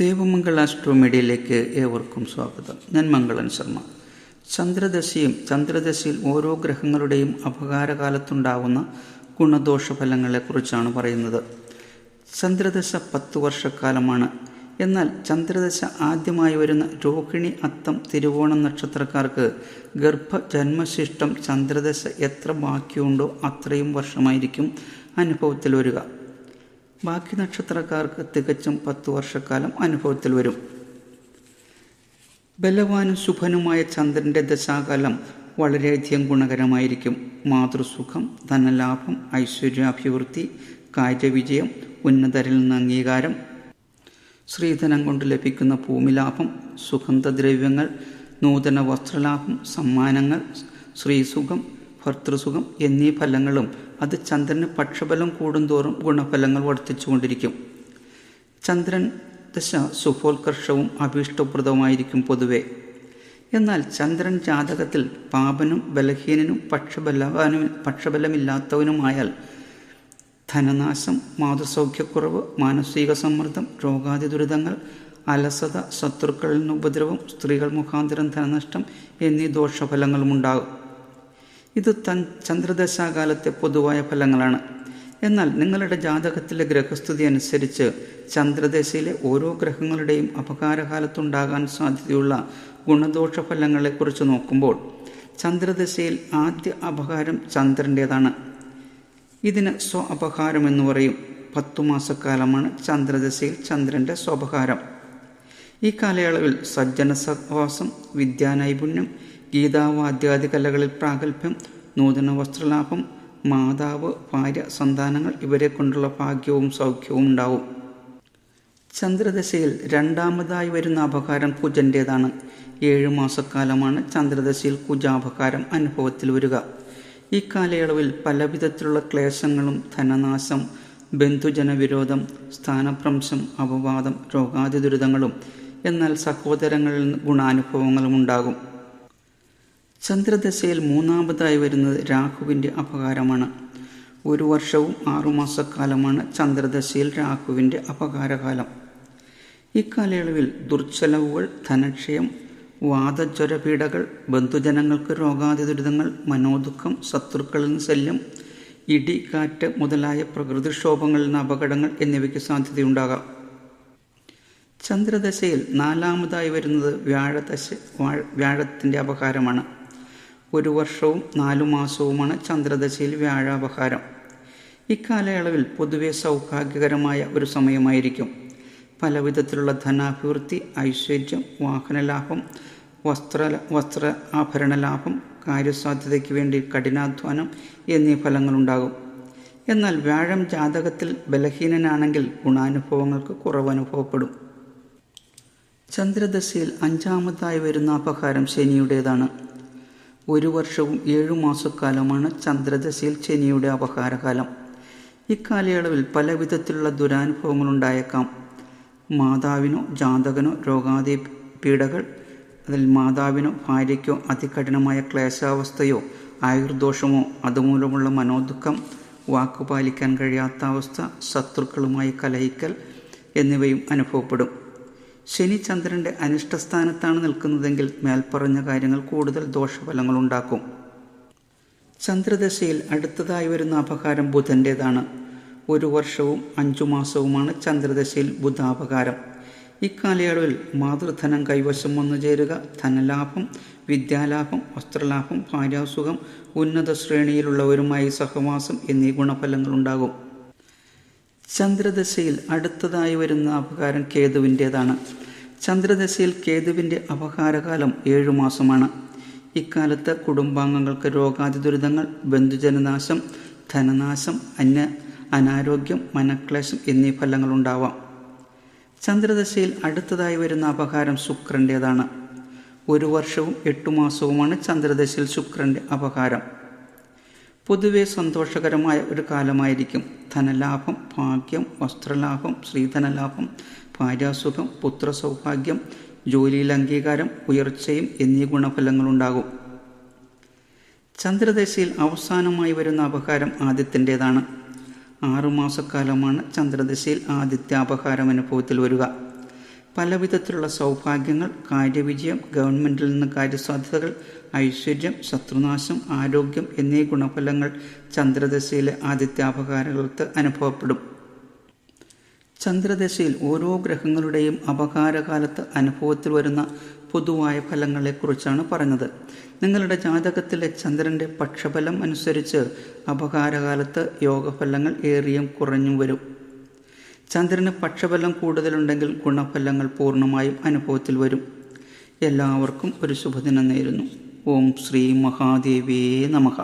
ദേവമംഗൾ astro മീഡിയയിലേക്ക് ഏവർക്കും സ്വാഗതം. ഞാൻ മംഗളൻ ശർമ്മ. ചന്ദ്രദശയും ചന്ദ്രദശയിൽ ഓരോ ഗ്രഹങ്ങളുടെയും അപകാരകാലത്തുണ്ടാവുന്ന ഗുണദോഷ ഫലങ്ങളെക്കുറിച്ചാണ് പറയുന്നത്. ചന്ദ്രദശ പത്ത് വർഷക്കാലമാണ്. എന്നാൽ ചന്ദ്രദശ ആദ്യമായി വരുന്ന രോഹിണി അത്തം തിരുവോണം നക്ഷത്രക്കാർക്ക് ഗർഭജന്മശിഷ്ടം ചന്ദ്രദശ എത്ര ബാക്കിയുണ്ടോ അത്രയും വർഷമായിരിക്കും അനുഭവത്തിൽ വരിക ബാക്കി നക്ഷത്രക്കാർക്ക് തികച്ചും പത്തു വർഷക്കാലം അനുഭവത്തിൽ വരും. ബലവാനും ശുഭനുമായ ചന്ദ്രന്റെ ദശാകാലം വളരെയധികം ഗുണകരമായിരിക്കും. മാതൃസുഖം ധനലാഭം ഐശ്വര്യാഭിവൃദ്ധി കാര്യവിജയം ഉന്നതരിൽ നിന്ന് അംഗീകാരം ശ്രീധനം കൊണ്ട് ലഭിക്കുന്ന ഭൂമിലാഭം സുഗന്ധദ്രവ്യങ്ങൾ നൂതന വസ്ത്രലാഭം സമ്മാനങ്ങൾ ശ്രീസുഖം ഭർത്തൃസുഖം എന്നീ ഫലങ്ങളും അത് ചന്ദ്രന് പക്ഷബലം കൂടുന്തോറും ഗുണഫലങ്ങൾ വർദ്ധിച്ചുകൊണ്ടിരിക്കും. ചന്ദ്രൻ ദശ സുഫോത്കർഷവും അഭീഷ്ടപ്രദവുമായിരിക്കും പൊതുവെ. എന്നാൽ ചന്ദ്രൻ ജാതകത്തിൽ പാപനും ബലഹീനനും പക്ഷബലവാനും പക്ഷബലമില്ലാത്തവനുമായാൽ ധനനാശം മാതൃസൗഖ്യക്കുറവ് മാനസിക സമ്മർദ്ദം രോഗാതി ദുരിതങ്ങൾ അലസത ശത്രുക്കളിൽ നിന്ന് ഉപദ്രവം സ്ത്രീകൾ മുഖാന്തരം ധനനഷ്ടം എന്നീ ദോഷഫലങ്ങളും ഉണ്ടാകും ഇത് തൻ ചന്ദ്രദശാകാലത്തെ പൊതുവായ ഫലങ്ങളാണ്. എന്നാൽ നിങ്ങളുടെ ജാതകത്തിലെ ഗ്രഹസ്ഥിതി അനുസരിച്ച് ചന്ദ്രദശയിലെ ഓരോ ഗ്രഹങ്ങളുടെയും അപകാരകാലത്തുണ്ടാകാൻ സാധ്യതയുള്ള ഗുണദോഷ ഫലങ്ങളെക്കുറിച്ച് നോക്കുമ്പോൾ ചന്ദ്രദശയിൽ ആദ്യ അപകാരം ചന്ദ്രന്റേതാണ് ഇതിന് സ്വ അപകാരം എന്ന് പറയും. പത്തു മാസക്കാലമാണ് ചന്ദ്രദശയിൽ ചന്ദ്രന്റെ സ്വപകാരം ഈ കാലയളവിൽ സജ്ജന സഹവാസം വിദ്യാനൈപുണ്യം ഗീതാവാദ്യാദി കലകളിൽ പ്രാഗൽഭ്യം നൂതന വസ്ത്രലാഭം മാതാവ് ഭാര്യ സന്താനങ്ങൾ ഇവരെ കൊണ്ടുള്ള ഭാഗ്യവും സൗഖ്യവും ഉണ്ടാവും. ചന്ദ്രദശയിൽ രണ്ടാമതായി വരുന്ന അപകാരം കുജന്റേതാണ് ഏഴു മാസക്കാലമാണ് ചന്ദ്രദശയിൽ കുജാപകാരം അനുഭവത്തിൽ വരിക. ഈ കാലയളവിൽ പലവിധത്തിലുള്ള ക്ലേശങ്ങളും ധനനാശം ബന്ധുജനവിരോധം സ്ഥാനഭ്രംശം അപവാദം രോഗാതി ദുരിതങ്ങളും എന്നാൽ സഹോദരങ്ങളിൽ ഗുണാനുഭവങ്ങളും ഉണ്ടാകും. ചന്ദ്രദശയിൽ മൂന്നാമതായി വരുന്നത് രാഹുവിന്റെ അപകാരമാണ്. ഒരു വർഷവും ആറുമാസക്കാലമാണ് ചന്ദ്രദശയിൽ രാഹുവിന്റെ അപകാരകാലം. ഇക്കാലയളവിൽ ദുർച്ചലവുകൾ ധനക്ഷയം വാദജ്വരപീഠകൾ ബന്ധുജനങ്ങൾക്ക് രോഗാതി ദുരിതങ്ങൾ മനോദുഃഖം ശത്രുക്കളിൽ നിന്ന് ശല്യം ഇടി കാറ്റ് മുതലായ പ്രകൃതിക്ഷോഭങ്ങളിൽ നിന്ന് അപകടങ്ങൾ എന്നിവയ്ക്ക് സാധ്യതയുണ്ടാകാം. ചന്ദ്രദശയിൽ നാലാമതായി വരുന്നത് വ്യാഴദശ വ്യാഴത്തിന്റെ അപകാരമാണ്. ഒരു വർഷവും നാലു മാസവുമാണ് ചന്ദ്രദശയിൽ വ്യാഴാപഹാരം. ഇക്കാലയളവിൽ പൊതുവെ സൗഭാഗ്യകരമായ ഒരു സമയമായിരിക്കും. പലവിധത്തിലുള്ള ധനാഭിവൃദ്ധി ഐശ്വര്യം വാഹനലാഭം വസ്ത്ര വസ്ത്ര ആഭരണ ലാഭം കാര്യസാധ്യതയ്ക്ക് വേണ്ടി കഠിനാധ്വാനം എന്നീ ഫലങ്ങളുണ്ടാകും. എന്നാൽ വ്യാഴം ജാതകത്തിൽ ബലഹീനനാണെങ്കിൽ ഗുണാനുഭവങ്ങൾക്ക് കുറവ് അനുഭവപ്പെടും. ചന്ദ്രദശയിൽ അഞ്ചാമതായി വരുന്ന അപഹാരം ശനിയുടേതാണ്. ഒരു വർഷവും ഏഴു മാസക്കാലമാണ് ചന്ദ്രദശയിൽ ശനിയുടെ അപഹാരകാലം. ഇക്കാലയളവിൽ പല വിധത്തിലുള്ള ദുരാനുഭവങ്ങളുണ്ടായേക്കാം. മാതാവിനോ ജാതകനോ രോഗാതി പീഡകൾ അതിൽ മാതാവിനോ ഭാര്യയ്ക്കോ അതികഠിനമായ ക്ലേശാവസ്ഥയോ ആയുർദോഷമോ അതുമൂലമുള്ള മനോദുഃഖം വാക്കുപാലിക്കാൻ കഴിയാത്ത അവസ്ഥ ശത്രുക്കളുമായി കലഹിക്കൽ എന്നിവയും അനുഭവപ്പെടും. ശനി ചന്ദ്രന്റെ അനിഷ്ടസ്ഥാനത്താണ് നിൽക്കുന്നതെങ്കിൽ മേൽപ്പറഞ്ഞ കാര്യങ്ങൾ കൂടുതൽ ദോഷഫലങ്ങൾ ഉണ്ടാക്കും. ചന്ദ്രദശയിൽ അടുത്തതായി വരുന്ന അപകാരം ബുധന്റേതാണ് ഒരു വർഷവും അഞ്ചു മാസവുമാണ് ചന്ദ്രദശയിൽ ബുധാപകാരം ഇക്കാലയളവിൽ മാതൃധനം കൈവശം വന്നു ചേരുക. ധനലാഭം വിദ്യാലാഭം വസ്ത്രലാഭം ഭാര്യാസുഖം ഉന്നത ശ്രേണിയിലുള്ളവരുമായി സഹവാസം എന്നീ ഗുണഫലങ്ങളുണ്ടാകും ചന്ദ്രദശയിൽ അടുത്തതായി വരുന്ന അപകാരം കേതുവിന്റേതാണ്. ചന്ദ്രദശയിൽ കേതുവിന്റെ അപകാരകാലം ഏഴു മാസമാണ്. ഇക്കാലത്ത് കുടുംബാംഗങ്ങൾക്ക് രോഗാതി ദുരിതങ്ങൾ ബന്ധുജനനാശം ധനനാശം അന്യ അനാരോഗ്യം മനക്ലേശം എന്നീ ഫലങ്ങളുണ്ടാവാം ചന്ദ്രദശയിൽ അടുത്തതായി വരുന്ന അപകാരം ശുക്രന്റേതാണ്. ഒരു വർഷവും എട്ടു മാസവുമാണ് ചന്ദ്രദശയിൽ ശുക്രന്റെ അപകാരം. പൊതുവെ സന്തോഷകരമായ ഒരു കാലമായിരിക്കും. ധനലാഭം ഭാഗ്യം വസ്ത്രലാഭം സ്ത്രീധനലാഭം ഭാര്യാസുഖം പുത്രസൗഭാഗ്യം ജോലിയിൽ അംഗീകാരം ഉയർച്ചയും എന്നീ ഗുണഫലങ്ങളുണ്ടാകും. ചന്ദ്രദശയിൽ അവസാനമായി വരുന്ന അപഹാരം ആദ്യത്തിന്റേതാണ് ആറുമാസക്കാലമാണ് ചന്ദ്രദശയിൽ ആദിത്യാപഹാരം അനുഭവത്തിൽ വരിക. പല വിധത്തിലുള്ള സൗഭാഗ്യങ്ങൾ കാര്യവിജയം ഗവൺമെന്റിൽ നിന്ന് കാര്യസാധ്യതകൾ ഐശ്വര്യം ശത്രുനാശം ആരോഗ്യം എന്നീ ഗുണഫലങ്ങൾ ചന്ദ്രദശയിലെ ആദിത്യ അപകാരങ്ങൾക്ക് അനുഭവപ്പെടും. ചന്ദ്രദശയിൽ ഓരോ ഗ്രഹങ്ങളുടെയും അപകാരകാലത്ത് അനുഭവത്തിൽ വരുന്ന പൊതുവായ ഫലങ്ങളെക്കുറിച്ചാണ് പറഞ്ഞത്. നിങ്ങളുടെ ജാതകത്തിലെ ചന്ദ്രന്റെ പക്ഷഫലം അനുസരിച്ച് അപകാരകാലത്ത് യോഗഫലങ്ങൾ ഏറിയും കുറഞ്ഞും വരും. ചന്ദ്രന് പക്ഷബലം കൂടുതലുണ്ടെങ്കിൽ ഗുണഫലങ്ങൾ പൂർണമായും അനുഭവത്തിൽ വരും. എല്ലാവർക്കും ഒരു ശുഭദിനം നേരുന്നു. ഓം ശ്രീ മഹാദേവേ നമഃ.